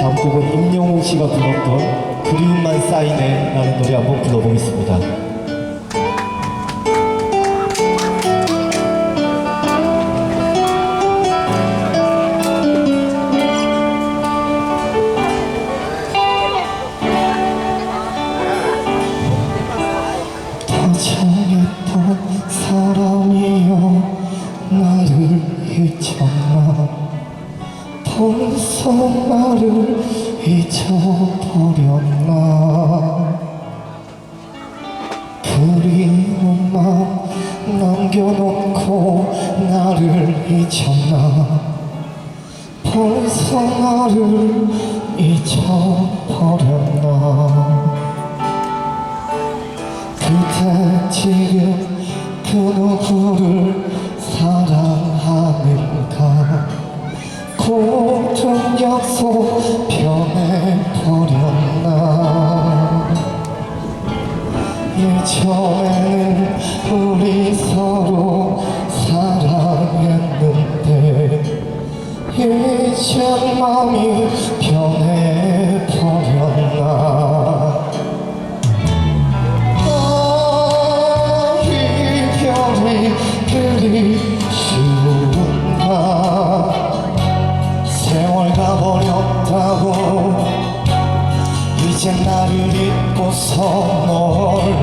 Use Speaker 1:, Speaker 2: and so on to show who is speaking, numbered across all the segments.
Speaker 1: 다음 곡은 임영웅 씨가 불렀던 그리움만 쌓이네 라는 노래 한번 불러보겠습니다. 벌써 나를 잊어버렸나? 그리운 마음 남겨놓고 나를 잊었나? 벌써 나를 잊어버렸나? 그대 지금 그 누구를 고통 약속 변해버렸나? 예전에는 우리 서로 사랑했는데 이제 마음이 변해 버렸나? 아, 이별이 그리 쉬운 가버렸다고 이제 나를 잊고서 멀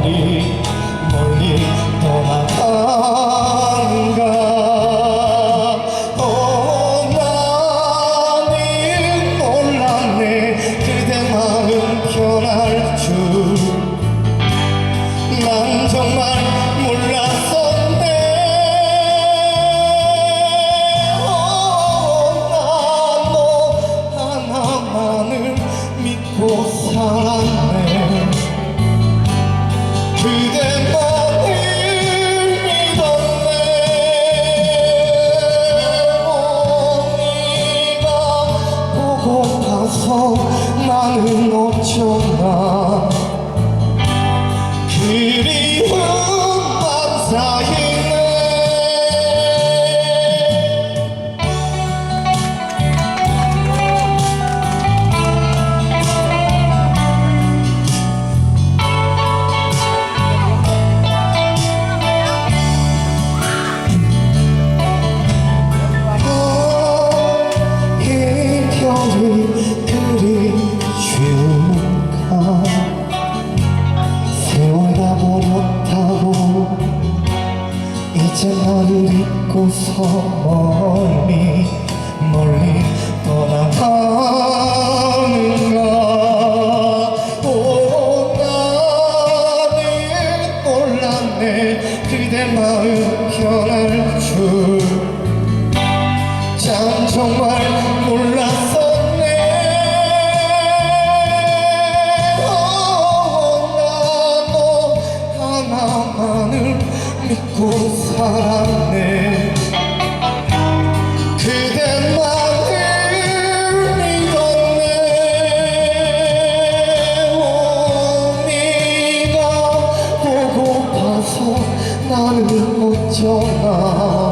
Speaker 1: 나는 어쩌나 이제 나를 잊고서 멀리 멀리 떠나가는 그대만을 믿었네. 언니가 고고파서 나는 못 전하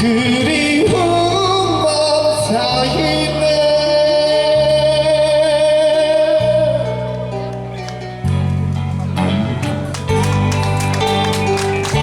Speaker 1: 그